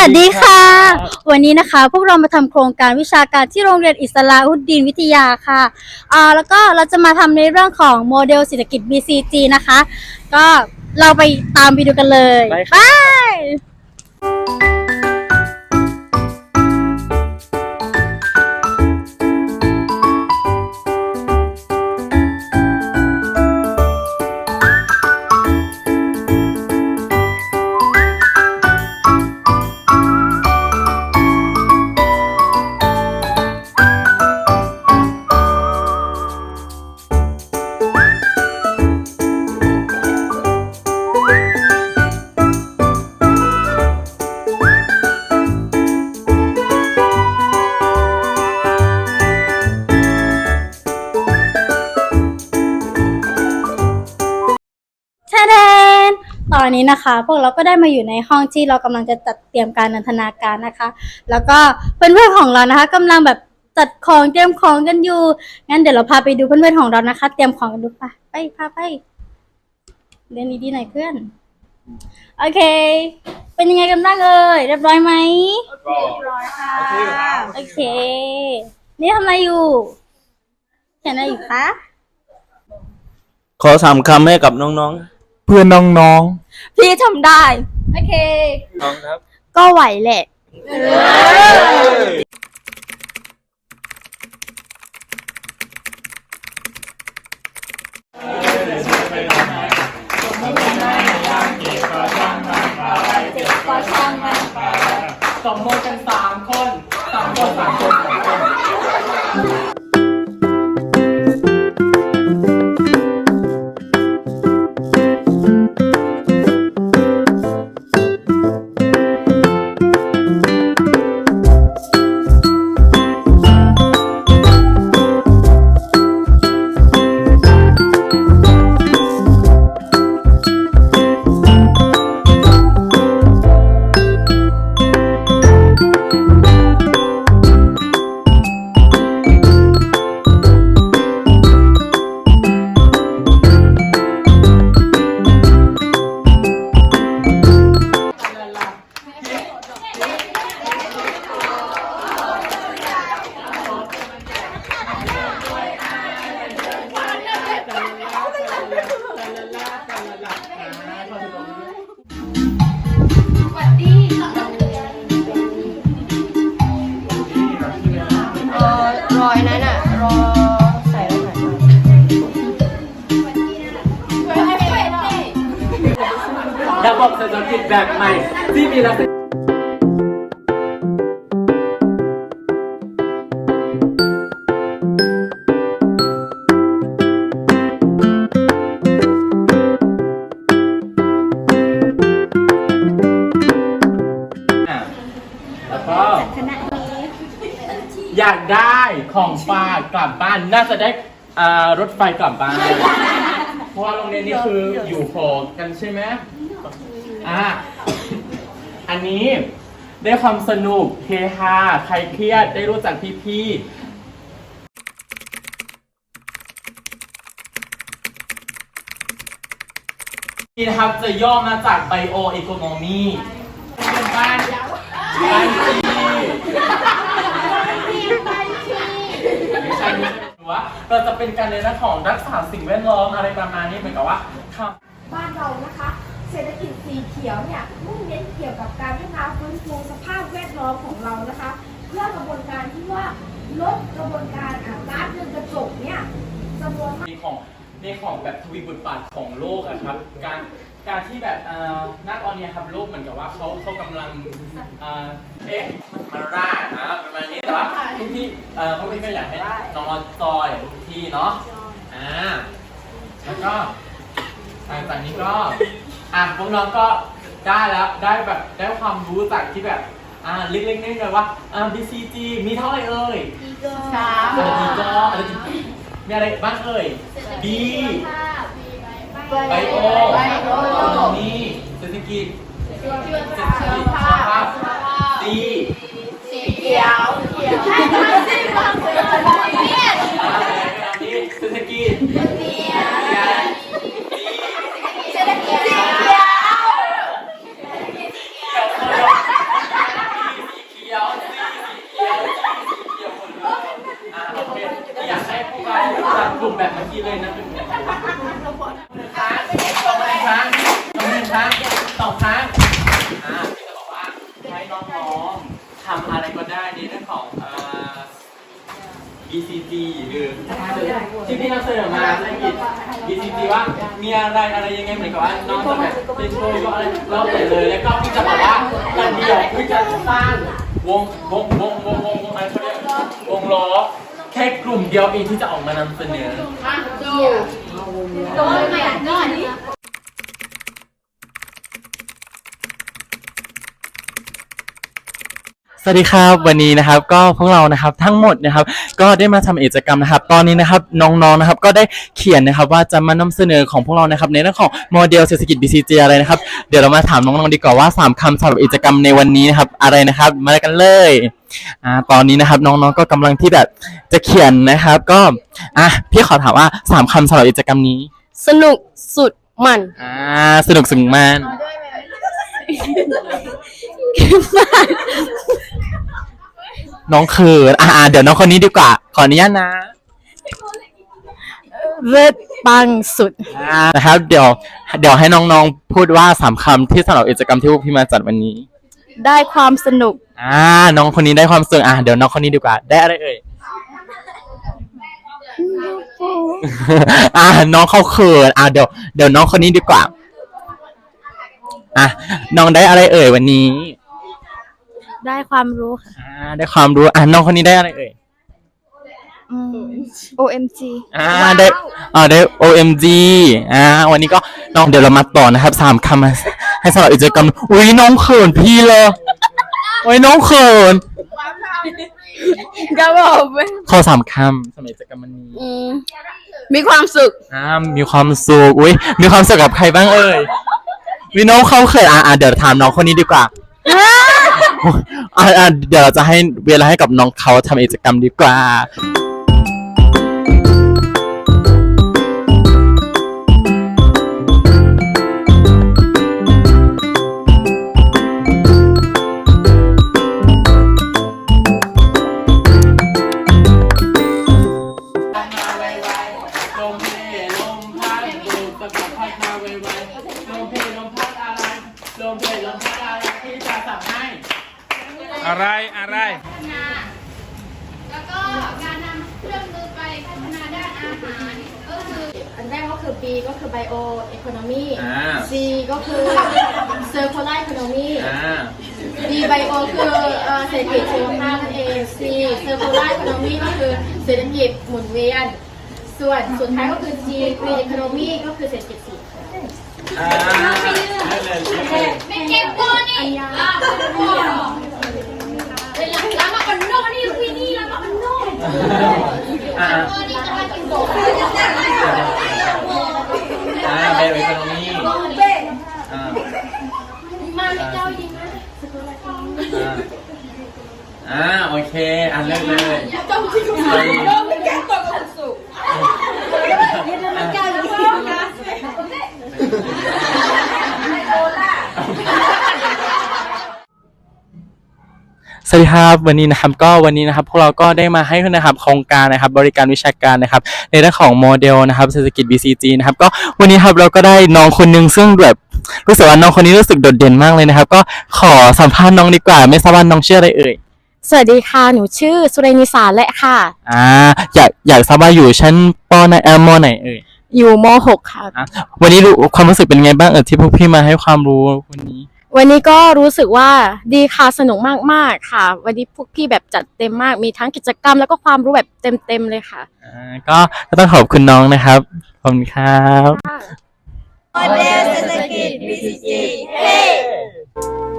วัสดีค่ะ วันนี้นะคะ พวกเรามาทำโครงการวิชาการที่โรงเรียนอิสลาอุดดีนวิทยาค่ะอ่าแล้วก็เราจะมาทำในเรื่องของโมเดลเศรษฐกิจ BCG นะคะ ก็เราไปตามไปดูกันเลย ไป อนนี้นะคะ พวกเราก็ได้มาอยู่ในห้องที่เรากำลังจะจัดเตรียมการนันทนาการนะคะ แล้วก็เพื่อนๆของเรานะคะกำลังแบบจัดของเตรียมของกันอยู่งั้นเดี๋ยวเราพาไปดูเพื่อนๆของเรานะคะ เตรียมของกันดูปะไปพาไปเรียนดีๆหน่อยเพื่อนโอเค เป็นยังไงกันบ้างเอ่ยเรียบร้อยไหมโอเค นี่ทำอะไรอยู่เขียนอะไรอยู่คะขอสามคำให้กับน้องเพื่อนน้อง พี่ทำได้ โอเคๆน้องครับ ก็ไหวแหละ สมมติ ระบบเศรษฐกิจแบบใหม่ ที่มีลักษณะอะแล้วก็อยากได้ของฝากกลับบ้านน่าจะได้อ่ารถไฟกลับบ้าน เพราะว่าโรงเรียนนี้คืออยู่หอกันใช่ไหม อะอันนี้ได้ความสนุกเฮฮาใครเครียดได้รู้จักพี่ๆ นี่นะครับจะย่อมาจากไบโอเอโคโนมีเป็นบ้านบ้านจีไม่ใช่ไม่ใช่ว่าเราจะเป็นการเรียนรื่องของรักษาสิ่งแวดล้อมอะไรประมาณนี้เหมือนกับว่าทำบ้านเรานะคะ เศรษฐกิจสีเขียวเนี่ยมุ่งเน้นเกี่ยวกับการพัฒนาฟื้นฟูสภาพแวดล้อมของเรานะคะ เพื่อกระบวนการที่ว่าลดกระบวนการอ่าก๊าซเรือนกระจกเนี่ยจำนวนในของในของแบบทวีบทบาทของโลกอะครับ การการที่แบบเอ่อณตอนเนี้ยครับโลกเหมือนกับว่าเขาเขากำลังเอ่อเอ๊ะมันร่านะประมาณนี้แต่ว่าทุกที่เอ่อพวกพี่ก็อยากให้น้องอจอยทุกที่เนาะอ่าแล้วก็หลังจากนี้ก็ อะพวกน้องก็ได้แล้วได้แบบได้ความรู้จากที่แบบอ่าเล็กๆน้อยๆว่าอ่า BCG มีเท่าไหร่เอ่ยสามอะไรดีก็อะไรดีมีอะไรบ้างเอ่ย B ไบโอไบโอโอโนมีเศรษฐกิจเศรษฐกิจสุขภาพ แบบเมื่อกี้เลยนะเป็นแบบหนึ่งครั้งสองครั้งสองหนึ่งครั้งสองครั้งอ่าพี่จะบอกว่าให้น้องๆทำอะไรก็ได้ในเรื่องของเอ่อ BCG หรือที่พี่นำเสนอมาภาษาอังก BCG ว่ามีอะไรอะไรยังไงเหมือนกับว่าน้องจะแบบเป็นโชว์ก็อะไรเราเปิดเลยแล้วก็พี่จะบอกว่าวันเดียวพี่จะสร้างวงวงวงวงวงวงอะไรเขาเรียกวงล้อ แค่กลุ่มเดียวเองที่จะออกมานำเสนอ สวัสดีครับวันนี้นะครับก็พวกเรานะครับทั้งหมดนะครับก็ได้มาทำกิจกรรมนะครับ ตอนนี้นะครับน้องๆนะครับก็ได้เขียนนะครับว่าจะมานำเสนอของพวกเรานะครับในเรื่องของโมเดลเศรษฐกิจ BCG อะไรนะครับเดี๋ยวเรามาถามน้องๆดีกว่าว่าสามคำสำหรับกิจกรรมในวันนี้นะครับอะไรนะครับมากันเลยอ่าตอนนี้นะครับน้องๆก็กำลังที่แบบจะเขียนนะครับ ก็อะพี่ขอถามว่าสามคำสำหรับกิจกรรมนี้ สนุกสุดมันอ่าสนุกสนุกมาก น้องเขินอ่าเดี๋ยวน้องคนนี้ดีกว่า ขออนุญาตนะเลิศปังสุดอ่านะครับ เดี๋ยว เดี๋ยวให้น้องๆพูดว่าสามคำที่สำหรับกิจกรรมที่พวกพี่มาจัดวันนี้ ได้ความสนุก อ่า น้องคนนี้ได้ความสุขอ่าเดี๋ยวน้องคนนี้ดีกว่า ได้อะไรเอ่ยอ่า น้องเขาเขินอ่าเดี๋ยว เดี๋ยวน้องคนนี้ดีกว่า อะน้องได้อะไรเอ่ยวันนี้ ได้ความรู้ค่ะอ่าได้ความรู้อ่าน้องคนนี้ได้อะไรเอ่ย OMG อ่าได้อ่าได้ OMG อ่าวันนี้ก็น้องเดี๋ยวเรามาต่อนะครับสามคำให้สำหรับกิจกรรมอุ้ยน้องเขินพี่เลยโอ้ยน้องเขินก็บอกไปข้อสามคำสำหรับกิจกรรมวันนี้มีความสุข อ่ามีความสุขอุ้ยมีความสุขกับใครบ้างเอ่ยวิน้องเขาเขินอ่าอ่าเดี๋ยวถามน้องคนนี้ดีกว่า อ่าอ่าเดี๋ยวเราจะให้เวลาให้กับน้องเขาทำกิจกรรมดีกว่า ออันแรกก็คือ B ก็คือ Bio Economy อ่า C ก็คือ Circular Economy อ่า D Bio คือเอ่อเศรษฐกิจชีวภาพนั่นเอง C Circular Economy ก็คือเศรษฐกิจหมุนเวียน ส่วนสุดท้ายก็คือ G Green Economy ก็คือเศรษฐกิจสีอ่าเล่นเลยเล่นเลยไม่เก็บตัวนี่อะเวลาล้างมากันนอกนี่พี่นี่ล้างมากันนอก อ่าตั อ่าเบลอีโคโนมีอ่ามาไม่เจ้ายิงนะอ่าโอเค อ่านเลิกเลย เจ้าจริงๆไม่แก้ตัวกับสุขยืนมันแก้วจริงๆนะ สวัสดีครับวันนี้นะครับก็วันนี้นะครับพวกเราก็ได้มาให้นะครับโครงการนะครับบริการวิชาการนะครับในเรื่องของโมเดลนะครับเศรษฐกิจ BCG นะครับก็วันนี้ครับเราก็ได้น้องคนหนึงซึ่งแบบรู้สึกว่าน้องคนนี้รู้สึกโดดเด่นมากเลยนะครับ ก็ขอสัมภาษณ์น้องดีกว่า ไม่ทราบว่าน้องชื่ออะไรเอ่ยสวัสดีค่ะ หนูชื่อสุเรนิสาและค่ะอ่าอยากอยากทราบว่าอยู่ชั้นปไหนเอ่อมไหนเอ่ยอยู่ม .6 ค่ะอะ วันนี้รู้ความรู้สึกเป็นไงบ้างเออที่พวกพี่มาให้ความรู้วันนี้ วันนี้ก็รู้สึกว่าดีค่ะสนุกมากๆค่ะ วันนี้พวกพี่แบบจัดเต็มมากมีทั้งกิจกรรมแล้วก็ความรู้แบบเต็มๆเลยค่ะก็ก็ต้องขอบคุณน้องนะครับ ขอบคุณครับ โมเ